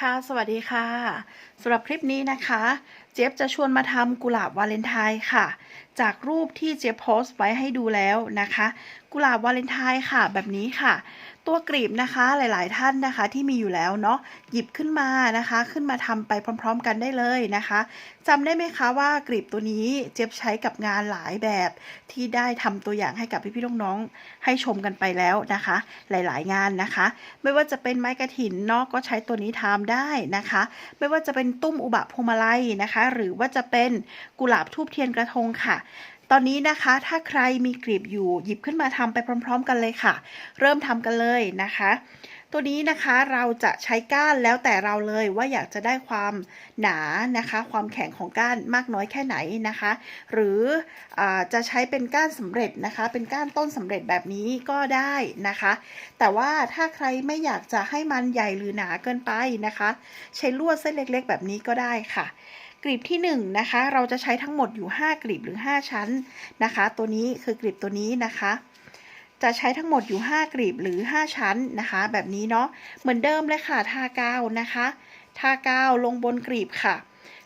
ค่ะ สวัสดีค่ะสำหรับคลิปนี้นะคะ เจี๊ยบจะชวนมาทำกุหลาบวาเลนไทน์ค่ะ จากรูปที่เจี๊ยบโพสต์ไว้ให้ดูแล้วนะคะ กุหลาบวาเลนไทน์ค่ะ แบบนี้ค่ะ ตัวกลีบนะคะหลาย ๆ ท่านนะคะที่มีอยู่แล้วเนาะหยิบขึ้นมานะคะ ขึ้นมาทำไปพร้อม ๆ กันได้เลยนะคะจำได้ไหมคะว่ากลีบตัวนี้เจี๊ยบใช้กับงานหลายแบบที่ได้ทำตัวอย่างให้กับพี่ๆน้องๆให้ชมกันไปแล้วนะคะ หลายๆ งานนะคะ ไม่ว่าจะเป็นไม้กระถินเนาะก็ใช้ตัวนี้ทำได้นะคะ ไม่ว่าจะเป็นตุ้มอุบะพวงมาลัยนะคะ หรือว่าจะเป็นกุหลาบทูบเทียนกระทงค่ะ ตอนนี้นะคะถ้าใครมีกลีบอยู่หยิบขึ้นมาทำไปพร้อม ๆ กันเลยค่ะ เริ่มทำกันเลยนะคะ ตัวนี้นะคะเราจะใช้ก้านแล้วแต่เราเลยว่าอยากจะได้ความหนานะคะ ความแข็งของก้านมากน้อยแค่ไหนนะคะ หรืออจะใช้เป็นก้านสำเร็จนะคะ เป็นก้านต้นสำเร็จแบบนี้ก็ได้นะคะ แต่ว่าถ้าใครไม่อยากจะให้มันใหญ่หรือหนาเกินไปนะคะ ใช้ลวดเส้นเล็ก ๆ แบบนี้ก็ได้ค่ะ กลีบที่1นนะคะเราจะใช้ทั้งหมดอยู่ 5 กลีบหรือ 5 ชั้นนะคะ ตัวนี้คือกลีบตัวนี้นะคะ จะใช้ทั้งหมดอยู่ 5 กลีบหรือ 5 ชั้นนะคะ แบบนี้เนาะเหมือนเดิมเลยค่ะทากาวนะคะทากาวลงบนกลีบค่ะ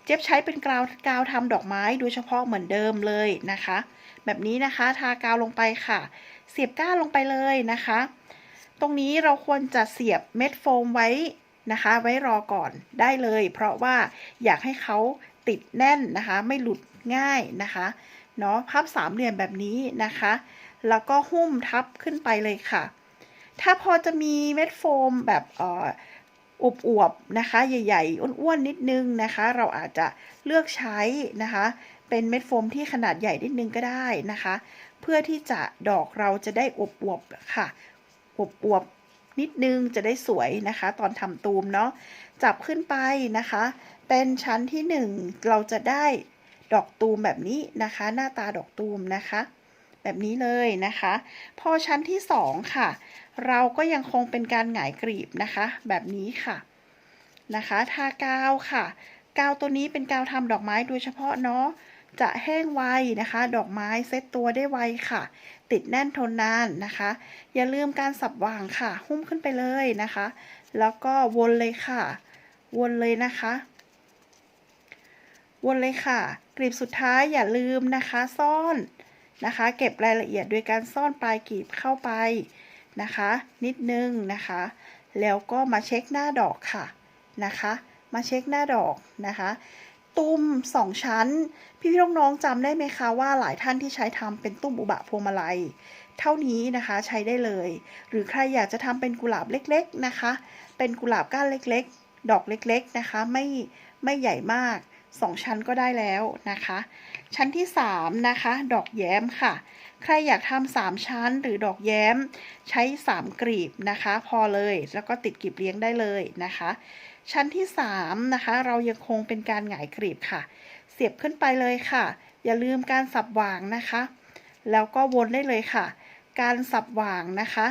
เจ๊บใช้เป็นกาวกาวทำดอกไม้โดยเฉพาะเหมือนเดิมเลยนะคะ แบบนี้นะคะทากาวลงไปค่ะ เสียบก้านลงไปเลยนะคะ ตรงนี้เราควรจะเสียบเม็ดโฟมไว้ นะคะ ไว้รอก่อนได้เลย เพราะว่าอยากให้เขาติดแน่นนะคะ ไม่หลุดง่ายนะคะเนาะพับสามเหลี่ยมแบบนี้นะคะ แล้วก็หุ้มทับขึ้นไปเลยค่ะ ถ้าพอจะมีเม็ดโฟมแบบอ่ออวบๆนะคะ ใหญ่ๆ อ้วนๆ นิดนึงนะคะ เราอาจจะเลือกใช้นะคะ เป็นเม็ดโฟมที่ขนาดใหญ่นิดนึงก็ได้นะคะ เพื่อที่จะดอกเราจะได้อวบๆค่ะอวบๆ นิดนึงจะได้สวยนะคะ ตอนทำตูมเนาะจับขึ้นไปนะคะ เป็นชั้นที่หนึ่งเราจะได้ดอกตูมแบบนี้นะคะ หน้าตาดอกตูมนะคะ แบบนี้เลยนะคะ พอชั้นที่สองค่ะ เราก็ยังคงเป็นการหงายกรีบนะคะ แบบนี้ค่ะนะคะ ทากาวค่ะ กาวตัวนี้เป็นกาวทำดอกไม้โดยเฉพาะเนาะ จะแห้งไวนะคะ ดอกไม้เซตตัวได้ไวค่ะ ติดแน่นทนนานนะคะ อย่าลืมการสับวางค่ะ หุ้มขึ้นไปเลยนะคะ แล้วก็วนเลยค่ะ วนเลยนะคะ วนเลยค่ะกลีบสุดท้ายอย่าลืมนะคะซ่อนนะคะ เก็บรายละเอียดโดยการซ่อนปลายกลีบเข้าไปนะคะ นิดนึงนะคะ แล้วก็มาเช็คหน้าดอกค่ะนะคะ มาเช็คหน้าดอกนะคะ ตุ้มสองชั้น พี่พี่น้องๆจำได้ไหมคะว่าหลายท่านที่ใช้ทำเป็นตุ้มอุบะพวงมาลัย เท่านี้นะคะใช้ได้เลย หรือใครอยากจะทำเป็นกุหลาบเล็กๆนะคะ เป็นกุหลาบก้านเล็กๆ ดอกเล็กๆนะคะ ไม่ไม่ใหญ่มาก2ชั้นก็ได้แล้วนะคะ ชั้นที่3นะคะ ดอกแย้มค่ะ ใครอยากทำสามชั้นหรือดอกแย้ม ใช้3กลีบนะคะ พอเลยแล้วก็ติดกลีบเลี้ยงได้เลยนะคะ ชั้นที่3นะคะ เรายังคงเป็นการหงายกลีบค่ะ เสียบขึ้นไปเลยค่ะ อย่าลืมการสับวางนะคะ แล้วก็วนได้เลยค่ะ การสับวางนะคะ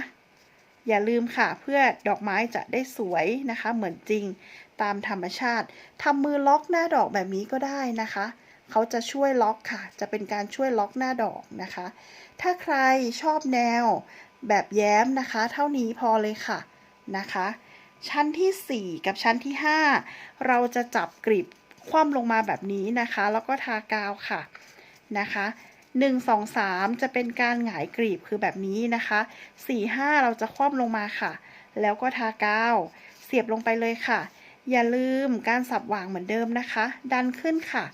อย่าลืมค่ะ เพื่อดอกไม้จะได้สวยนะคะ เหมือนจริงตามธรรมชาติทำมือล็อกหน้าดอกแบบนี้ก็ได้นะคะเขาจะช่วยล็อกค่ะ จะเป็นการช่วยล็อกหน้าดอกนะคะ ถ้าใครชอบแนวแบบแย้มนะคะ เท่านี้พอเลยค่ะนะคะ ชั้นที่ 4 กับชั้นที่ 5 เราจะจับกลีบคว่ำลงมาแบบนี้นะคะ แล้วก็ทากาวค่ะนะคะ1 2 3 จะเป็นการหงายกลีบคือแบบนี้นะคะ 4 5 เราจะคว่ำลงมาค่ะ แล้วก็ทากาว เสียบลงไปเลยค่ะ อย่าลืมการสับวางเหมือนเดิมนะคะ ดันขึ้นค่ะ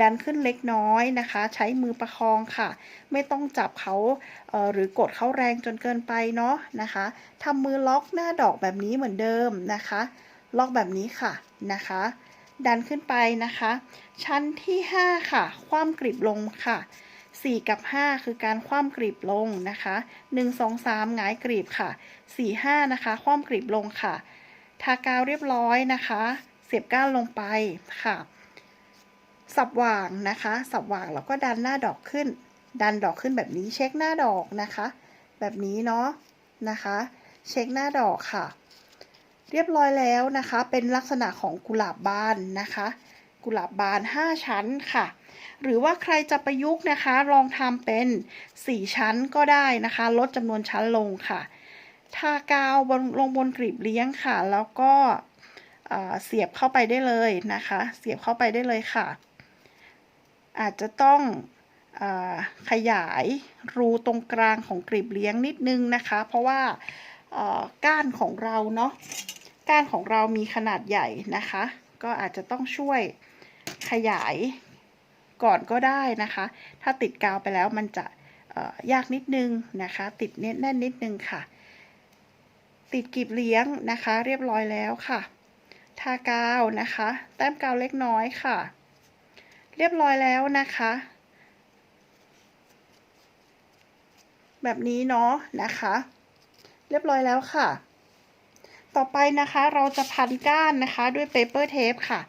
ดันขึ้นเล็กน้อยนะคะ ใช้มือประคองค่ะ ไม่ต้องจับเขาเหรือกดเขาแรงจนเกินไปเนาะนะคะทำมือล็อกหน้าดอกแบบนี้เหมือนเดิมนะคะ ล็อกแบบนี้ค่ะนะคะ ดันขึ้นไปนะคะ ชั้นที่ 5 ค่ะ คว่ำกลีบลงค่ะ 4 กับ 5 คือการคว่ำกลีบลงนะคะ 1 2 3หงายกลีบค่ะ 4 5 นะคะ คว่ำกลีบลงค่ะ ทากาวเรียบร้อยนะคะ เสียบก้านลงไปค่ะ สับวางนะคะ สับวางแล้วก็ดันหน้าดอกขึ้น ดันดอกขึ้นแบบนี้เช็คหน้าดอกนะคะ แบบนี้เนาะนะคะ เช็คหน้าดอกค่ะ เรียบร้อยแล้วนะคะ เป็นลักษณะของกุหลาบบานนะคะ กุหลาบบาน 5 ชั้นค่ะ หรือว่าใครจะประยุกต์นะคะ ลองทำเป็น 4 ชั้นก็ได้นะคะ ลดจำนวนชั้นลงค่ะ ทากาวบนลงบนกลีบเลี้ยงค่ะ แล้วก็เสียบเข้าไปได้เลยนะคะ เสียบเข้าไปได้เลยค่ะ อาจจะต้องอขยายรูตรงกลางของกลีบเลี้ยงนิดนึงนะคะ เพราะว่าก้านของเราเนาะก้านของเรามีขนาดใหญ่นะคะ ก็อาจจะต้องช่วยขยายก่อนก็ได้นะคะ ถ้าติดกาวไปแล้วมันจะยากนิดนึงนะคะ ติดแน่นนิดนึงค่ะ ติดกลีบเลี้ยงนะคะ เรียบร้อยแล้วค่ะ ทากาวนะคะ แต้มกาวเล็กน้อยค่ะ เรียบร้อยแล้วนะคะ แบบนี้เนาะนะคะ เรียบร้อยแล้วค่ะ ต่อไปนะคะเราจะพันก้านนะคะด้วยเปเปอร์เทปค่ะ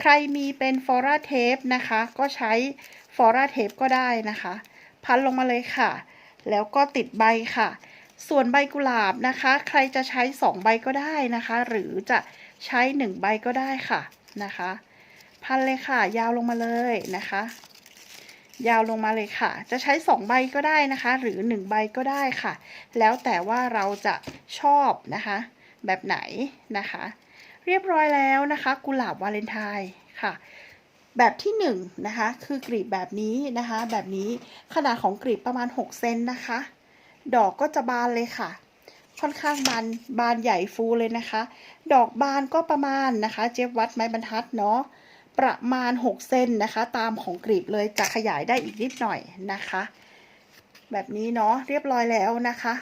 ใครมีเป็นฟอราเทปนะคะ ก็ใช้ฟอราเทปก็ได้นะคะ พันลงมาเลยค่ะ แล้วก็ติดใบค่ะ ส่วนใบกุหลาบนะคะ ใครจะใช้สองใบก็ได้นะคะ หรือจะใช้หนึ่งใบก็ได้ค่ะนะคะ พันเลยค่ะ ยาวลงมาเลยนะคะ ยาวลงมาเลยค่ะ จะใช้สองใบก็ได้นะคะ หรือหนึ่งใบก็ได้ค่ะ แล้วแต่ว่าเราจะชอบนะคะ แบบไหนนะคะ เรียบร้อยแล้วนะคะ กุหลาบวาเลนไทน์ค่ะแบบที่หนึ่งนะคะคือกลีบแบบนี้นะคะ แบบนี้ขนาดของกลีบประมาณ 6 เซนนะคะ ดอกก็จะบานเลยค่ะ ค่อนข้างบานบานใหญ่ฟูเลยนะคะ ดอกบานก็ประมาณนะคะ เจี๊ยบวัดไม้บรรทัดเนาะ ประมาณ 6เซนนะคะ ตามของกลีบเลยจะขยายได้อีกนิดหน่อยนะคะ แบบนี้เนาะเรียบร้อยแล้วนะคะ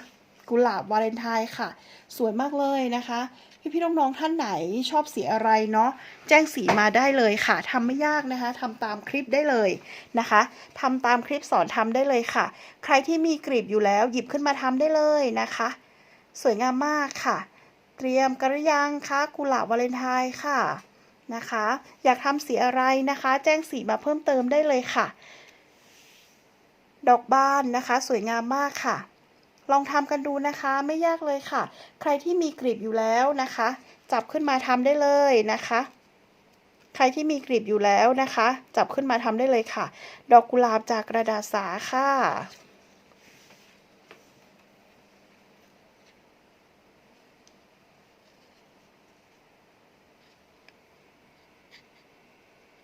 กุหลาบวาเลนไทน์ค่ะ สวยมากเลยนะคะ พี่ๆน้องๆท่านไหนชอบสีอะไรเนาะแจ้งสีมาได้เลยค่ะทำไม่ยากนะคะทำตามคลิปได้เลยนะคะทำตามคลิปสอนทำได้เลยค่ะ ใครที่มีกลีบอยู่แล้วหยิบขึ้นมาทำได้เลยนะคะ สวยงามมากค่ะ เตรียมกระยังคะกุหลาบวาเลนไทน์ค่ะ นะคะ อยากทำสีอะไรนะคะ แจ้งสีมาเพิ่มเติมได้เลยค่ะ ดอกบานนะคะ สวยงามมากค่ะ ลองทำกันดูนะคะไม่ยากเลยค่ะ ใครที่มีกลีบอยู่แล้วนะคะ จับขึ้นมาทำได้เลยนะคะใครที่มีกลีบอยู่แล้วนะคะ จับขึ้นมาทำได้เลยค่ะ ดอกกุหลาบจากกระดาษสาค่ะ